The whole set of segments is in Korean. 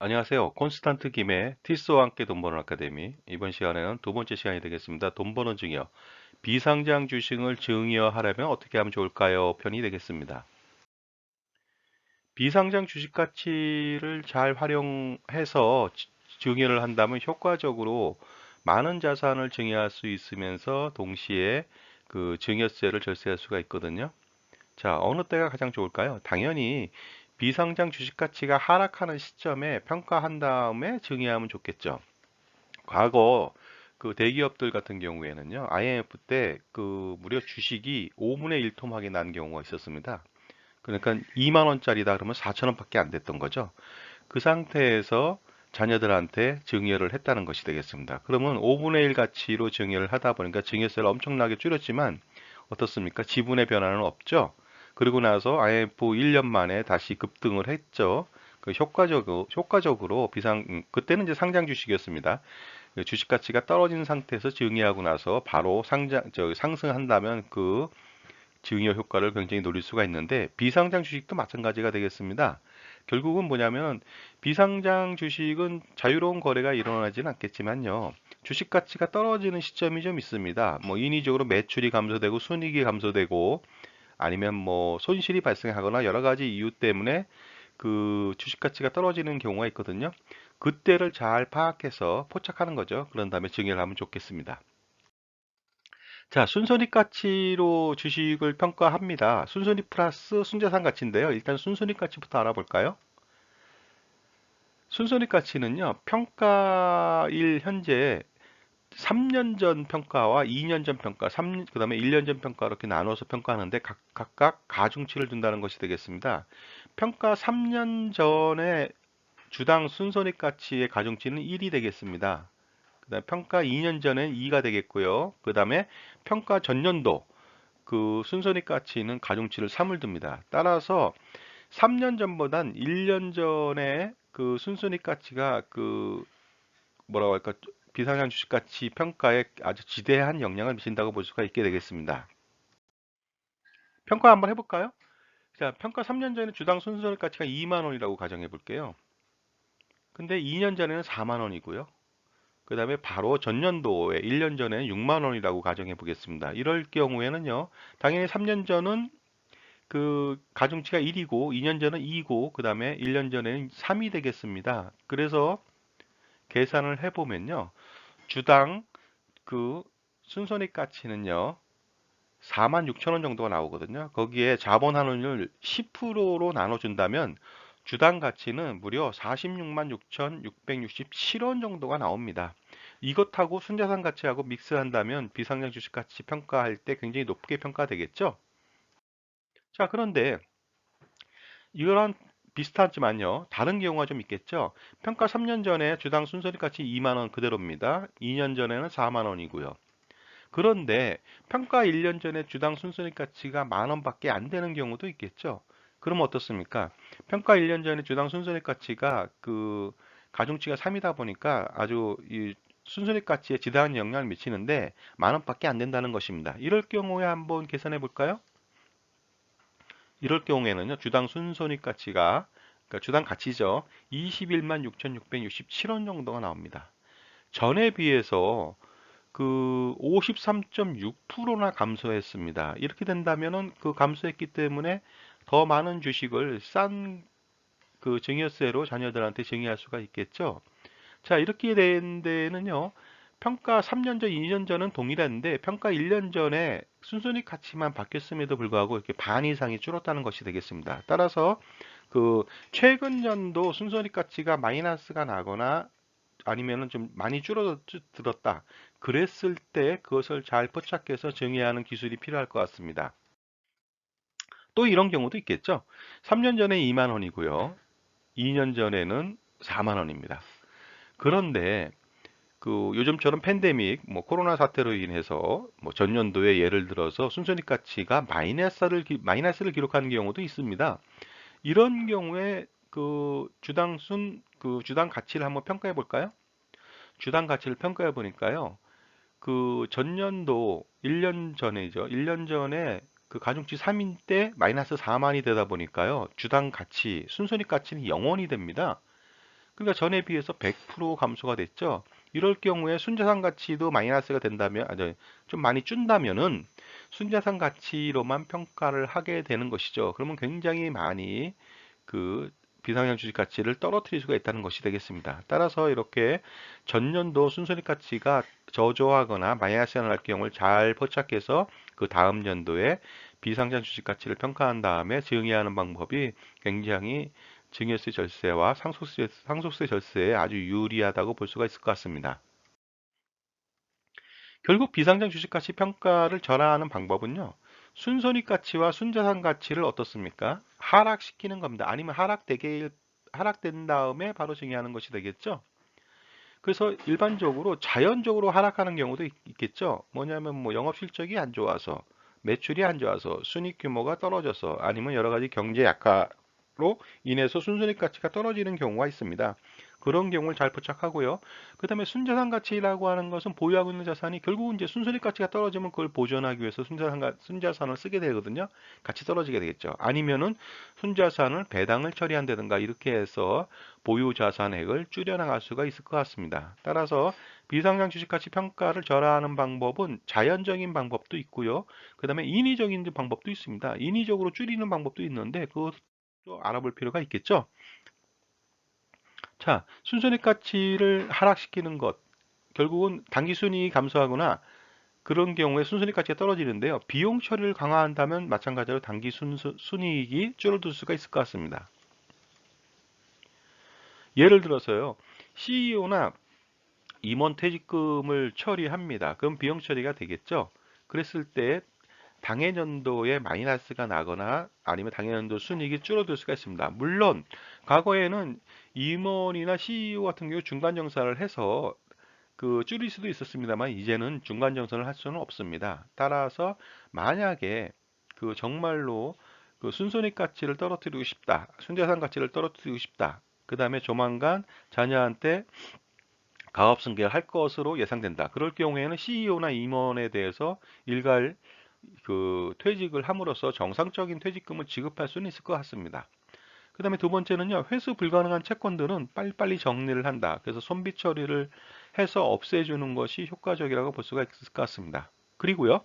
안녕하세요. 콘스탄트 김의 티스와 함께 돈 버는 아카데미. 이번 시간에는 두 번째 시간이 되겠습니다. 돈 버는 증여. 비상장 주식을 증여하려면 어떻게 하면 좋을까요? 편이 되겠습니다. 비상장 주식 가치를 잘 활용해서 지- 증여를 한다면 효과적으로 많은 자산을 증여할 수 있으면서 동시에 그 증여세를 절세할 수가 있거든요. 자, 어느 때가 가장 좋을까요? 당연히 비상장 주식 가치가 하락하는 시점에 평가한 다음에 증여하면 좋겠죠. 과거 그 대기업들 같은 경우에는요, IMF 때 그 무려 주식이 5분의 1 토막이 난 경우가 있었습니다. 그러니까 2만 원짜리다 그러면 4천 원밖에 안 됐던 거죠. 그 상태에서 자녀들한테 증여를 했다는 것이 되겠습니다. 그러면 5분의 1 가치로 증여를 하다 보니까 증여세를 엄청나게 줄였지만 어떻습니까? 지분의 변화는 없죠. 그리고 나서 IMF 1년 만에 다시 급등을 했죠. 그 효과적으로, 효과적으로 비상, 음, 그때는 이제 상장 주식이었습니다. 그 주식 가치가 떨어진 상태에서 증여하고 나서 바로 상장, 저 상승한다면 그 증여 효과를 굉장히 노릴 수가 있는데 비상장 주식도 마찬가지가 되겠습니다. 결국은 뭐냐면 비상장 주식은 자유로운 거래가 일어나지는 않겠지만요. 주식 가치가 떨어지는 시점이 좀 있습니다. 뭐 인위적으로 매출이 감소되고 순이익이 감소되고 아니면 뭐 손실이 발생하거나 여러 가지 이유 때문에 그 주식 가치가 떨어지는 경우가 있거든요. 그때를 잘 파악해서 포착하는 거죠. 그런 다음에 증여를 하면 좋겠습니다. 자, 순손익 가치로 주식을 평가합니다. 순손익 플러스 순자산 가치인데요. 일단 순손익 가치부터 알아볼까요? 순손익 가치는요, 평가일 현재 3년 전 평가와 2년 전 평가, 3, 그 다음에 1년 전 평가 이렇게 나눠서 평가하는데 각, 각각 가중치를 둔다는 것이 되겠습니다. 평가 3년 전에 주당 순손익 가치의 가중치는 1이 되겠습니다. 그 다음에 평가 2년 전엔 2가 되겠고요. 그 다음에 평가 전년도 그 순손익 가치는 가중치를 3을 둡니다. 따라서 3년 전보단 1년 전에 그 순손익 가치가 그 뭐라고 할까 비상장 주식 가치 평가에 아주 지대한 영향을 미친다고 볼 수가 있게 되겠습니다. 평가 한번 해볼까요? 자, 평가 3년 전에 주당 순손익 가치가 2만 원이라고 가정해 볼게요. 근데 2년 전에는 4만 원이고요. 그 다음에 바로 전년도에 1년 전에는 6만 원이라고 가정해 보겠습니다. 이럴 경우에는요, 당연히 3년 전은 그 가중치가 1이고 2년 전은 2고 그 다음에 1년 전에는 3이 되겠습니다. 그래서 계산을 해보면요. 주당 그 순손익 가치는요. 4만 6천 원 정도가 나오거든요. 거기에 자본 환원율 10%로 나눠준다면 주당 가치는 무려 46만 6,667원 정도가 나옵니다. 이것하고 순자산 가치하고 믹스한다면 비상장 주식 가치 평가할 때 굉장히 높게 평가되겠죠. 자, 그런데 이런 비슷하지만요. 다른 경우가 좀 있겠죠. 평가 3년 전에 주당 순손익 가치 2만 원 그대로입니다. 2년 전에는 4만 원이고요. 그런데 평가 1년 전에 주당 순손익 가치가 만 원밖에 안 되는 경우도 있겠죠. 그럼 어떻습니까? 평가 1년 전에 주당 순손익 가치가 그 가중치가 3이다 보니까 아주 이 순손익 가치에 지대한 영향을 미치는데 만 원밖에 안 된다는 것입니다. 이럴 경우에 한번 계산해 볼까요? 이럴 경우에는요, 주당 순손익 가치가, 그러니까 주당 가치죠. 21만 6,667원 정도가 나옵니다. 전에 비해서 그 53.6%나 감소했습니다. 이렇게 된다면은 그 감소했기 때문에 더 많은 주식을 싼 그 증여세로 자녀들한테 증여할 수가 있겠죠. 자, 이렇게 된 데는요. 평가 3년 전, 2년 전은 동일한데 평가 1년 전에 순손익 가치만 바뀌었음에도 불구하고 이렇게 반 이상이 줄었다는 것이 되겠습니다. 따라서 그 최근 연도 순손익 가치가 마이너스가 나거나 아니면은 좀 많이 줄어들었다. 그랬을 때 그것을 잘 포착해서 정의하는 기술이 필요할 것 같습니다. 또 이런 경우도 있겠죠. 3년 전에 2만 원이고요. 2년 전에는 4만 원입니다. 그런데 그 요즘처럼 팬데믹, 뭐 코로나 사태로 인해서 뭐 전년도에 예를 들어서 순손익 가치가 마이너스를 기- 마이너스를 기록하는 경우도 있습니다. 이런 경우에 그 주당 순 그 주당 가치를 한번 평가해 볼까요? 주당 가치를 평가해 보니까요. 그 전년도 1년 전에죠. 1년 전에 그 가중치 3인 때 마이너스 4만이 되다 보니까요. 주당 가치, 순손익 가치는 0원이 됩니다. 그러니까 전에 비해서 100% 감소가 됐죠. 이럴 경우에 순자산 가치도 마이너스가 된다면, 아니, 좀 많이 준다면은 순자산 가치로만 평가를 하게 되는 것이죠. 그러면 굉장히 많이 그 비상장 주식 가치를 떨어뜨릴 수가 있다는 것이 되겠습니다. 따라서 이렇게 전년도 순손익 가치가 저조하거나 마이너스가 날 경우를 잘 포착해서 그 다음 연도에 비상장 주식 가치를 평가한 다음에 증여하는 방법이 굉장히 증여세 절세와 상속세, 상속세 절세에 아주 유리하다고 볼 수가 있을 것 같습니다. 결국 비상장 주식 가치 평가를 전환하는 방법은요. 순손익 가치와 순자산 가치를 어떻습니까? 하락시키는 겁니다. 아니면 하락되게 하락된 다음에 바로 증여하는 것이 되겠죠. 그래서 일반적으로 자연적으로 하락하는 경우도 있, 겠죠 뭐냐면 뭐 영업 실적이 안 좋아서 매출이 안 좋아서 순익 규모가 떨어져서 아니면 여러 가지 경제 약화 로 인해서 순손익 가치가 떨어지는 경우가 있습니다. 그런 경우를 잘 포착하고요. 그 다음에 순자산 가치라고 하는 것은 보유하고 있는 자산이 결국은 이제 순손익 가치가 떨어지면 그걸 보존하기 위해서 순자산, 순자산을 쓰게 되거든요. 같이 떨어지게 되겠죠. 아니면은 순자산을 배당을 처리한다든가 이렇게 해서 보유 자산액을 줄여나갈 수가 있을 것 같습니다. 따라서 비상장 주식가치 평가를 절하하는 방법은 자연적인 방법도 있고요. 그 다음에 인위적인 방법도 있습니다. 인위적으로 줄이는 방법도 있는데 그 것도 알아볼 필요가 있겠죠. 자, 순손익 가치를 하락시키는 것. 결국은 단기 순이익이 감소하거나 그런 경우에 순손익 가치가 떨어지는데요. 비용 처리를 강화한다면 마찬가지로 단기 순, 순이익이 줄어들 수가 있을 것 같습니다. 예를 들어서요. CEO나 임원 퇴직금을 처리합니다. 그럼 비용 처리가 되겠죠. 그랬을 때 당해년도에 마이너스가 나거나 아니면 당해년도 순이익이 줄어들 수가 있습니다. 물론 과거에는 임원이나 CEO 같은 경우 중간 정산을 해서 그 줄일 수도 있었습니다만 이제는 중간 정산을 할 수는 없습니다. 따라서 만약에 그 정말로 그 순손익 가치를 떨어뜨리고 싶다, 순자산 가치를 떨어뜨리고 싶다. 그 다음에 조만간 자녀한테 가업 승계를 할 것으로 예상된다. 그럴 경우에는 CEO나 임원에 대해서 일괄 그 퇴직을 함으로써 정상적인 퇴직금을 지급할 수는 있을 것 같습니다. 그 다음에 두 번째는요, 회수 불가능한 채권들은 빨리빨리 정리를 한다. 그래서 손비 처리를 해서 없애주는 것이 효과적이라고 볼 수가 있을 것 같습니다. 그리고요,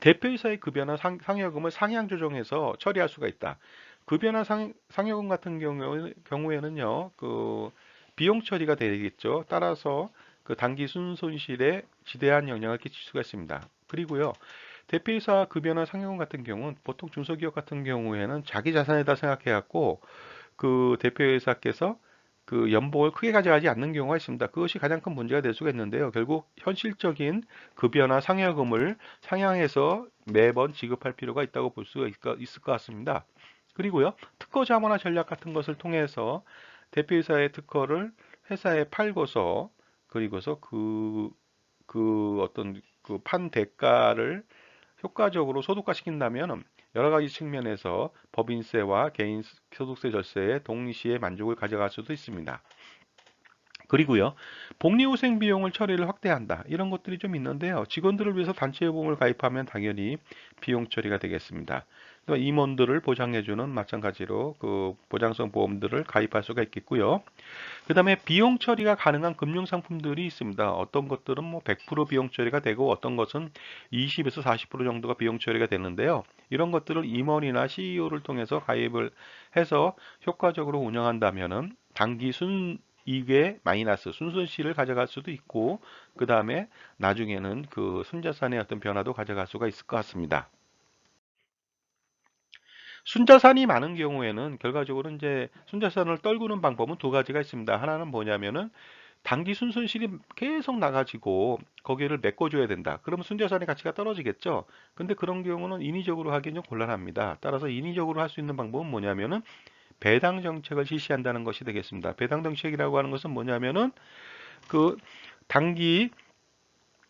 대표이사의 급여나 상, 상여금을 상향 조정해서 처리할 수가 있다. 급여나 상, 상여금 같은 경우, 경우에는요, 그 비용 처리가 되겠죠. 따라서 그 단기 순손실에 지대한 영향을 끼칠 수가 있습니다. 그리고요. 대표이사 급여나 상여금 같은 경우는 보통 중소기업 같은 경우에는 자기 자산에다 생각해 갖고 그 대표이사께서 그 연봉을 크게 가져가지 않는 경우가 있습니다. 그것이 가장 큰 문제가 될 수가 있는데요. 결국 현실적인 급여나 상여금을 상향해서 매번 지급할 필요가 있다고 볼 수가 있을 것 같습니다. 그리고요. 특허 자문화 전략 같은 것을 통해서 대표이사의 특허를 회사에 팔고서 그리고서 그, 그 어떤 그 판 대가를 효과적으로 소득화 시킨다면 여러 가지 측면에서 법인세와 개인 소득세 절세에 동시에 만족을 가져갈 수도 있습니다. 그리고요, 복리후생 비용을 처리를 확대한다. 이런 것들이 좀 있는데요. 직원들을 위해서 단체보험을 가입하면 당연히 비용 처리가 되겠습니다. 임원들을 보장해주는 마찬가지로 그 보장성 보험들을 가입할 수가 있겠고요. 그 다음에 비용 처리가 가능한 금융 상품들이 있습니다. 어떤 것들은 뭐 100% 비용 처리가 되고 어떤 것은 20에서 40% 정도가 비용 처리가 되는데요. 이런 것들을 임원이나 CEO를 통해서 가입을 해서 효과적으로 운영한다면은 단기 순 이게 마이너스 순손실을 가져갈 수도 있고 그 다음에 나중에는 그 순자산의 어떤 변화도 가져갈 수가 있을 것 같습니다. 순자산이 많은 경우에는 결과적으로 이제 순자산을 떨구는 방법은 두 가지가 있습니다. 하나는 뭐냐면은 단기 순손실이 계속 나가지고 거기를 메꿔줘야 된다. 그러면 순자산의 가치가 떨어지겠죠. 근데 그런 경우는 인위적으로 하기는 좀 곤란합니다. 따라서 인위적으로 할 수 있는 방법은 뭐냐면은 배당 정책을 실시한다는 것이 되겠습니다. 배당 정책이라고 하는 것은 뭐냐면은 그 단기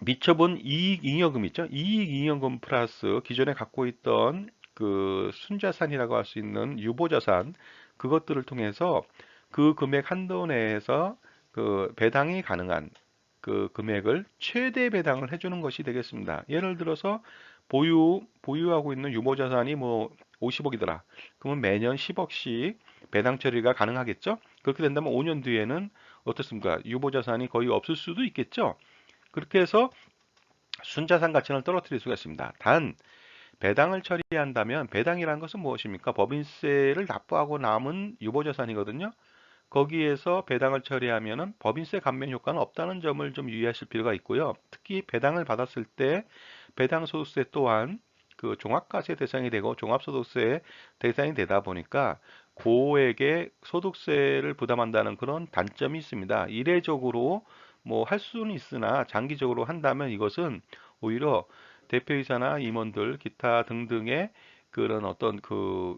미처분 이익 잉여금 있죠. 이익 잉여금 플러스 기존에 갖고 있던 그 순자산이라고 할 수 있는 유보자산 그것들을 통해서 그 금액 한도 내에서 그 배당이 가능한 그 금액을 최대 배당을 해주는 것이 되겠습니다. 예를 들어서 보유 보유하고 있는 유보자산이 뭐 50억이더라. 그러면 매년 10억씩 배당 처리가 가능하겠죠? 그렇게 된다면 5년 뒤에는 어떻습니까? 유보자산이 거의 없을 수도 있겠죠. 그렇게 해서 순자산 가치는 떨어뜨릴 수가 있습니다. 단 배당을 처리한다면 배당이라는 것은 무엇입니까? 법인세를 납부하고 남은 유보자산이거든요. 거기에서 배당을 처리하면은 법인세 감면 효과는 없다는 점을 좀 유의하실 필요가 있고요. 특히 배당을 받았을 때 배당 소득세 또한 그 종합과세 대상이 되고 종합소득세 대상이 되다 보니까 고액의 소득세를 부담한다는 그런 단점이 있습니다. 이례적으로 뭐 할 수는 있으나 장기적으로 한다면 이것은 오히려 대표이사나 임원들 기타 등등의 그런 어떤 그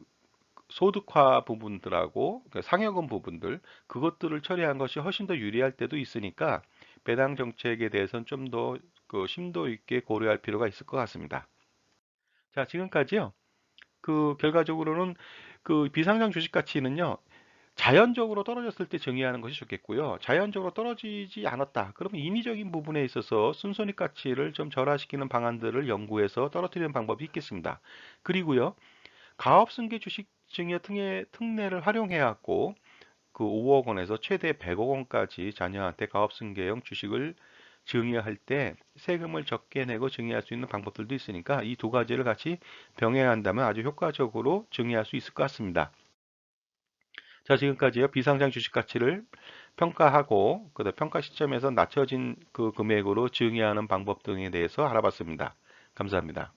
소득화 부분들하고 그 상여금 부분들 그것들을 처리한 것이 훨씬 더 유리할 때도 있으니까 배당 정책에 대해서는 좀 더 그 심도 있게 고려할 필요가 있을 것 같습니다. 자, 지금까지요. 그 결과적으로는 그 비상장 주식 가치는요. 자연적으로 떨어졌을 때 정의하는 것이 좋겠고요. 자연적으로 떨어지지 않았다. 그러면 인위적인 부분에 있어서 순손익 가치를 좀 절하시키는 방안들을 연구해서 떨어뜨리는 방법이 있겠습니다. 그리고요. 가업승계 주식 증여 특례, 특례를 활용해 갖고 그 5억 원에서 최대 100억 원까지 자녀한테 가업승계형 주식을 증여할 때 세금을 적게 내고 증여할 수 있는 방법들도 있으니까 이 두 가지를 같이 병행한다면 아주 효과적으로 증여할 수 있을 것 같습니다. 자, 지금까지요. 비상장 주식 가치를 평가하고 그 평가 시점에서 낮춰진 그 금액으로 증여하는 방법 등에 대해서 알아봤습니다. 감사합니다.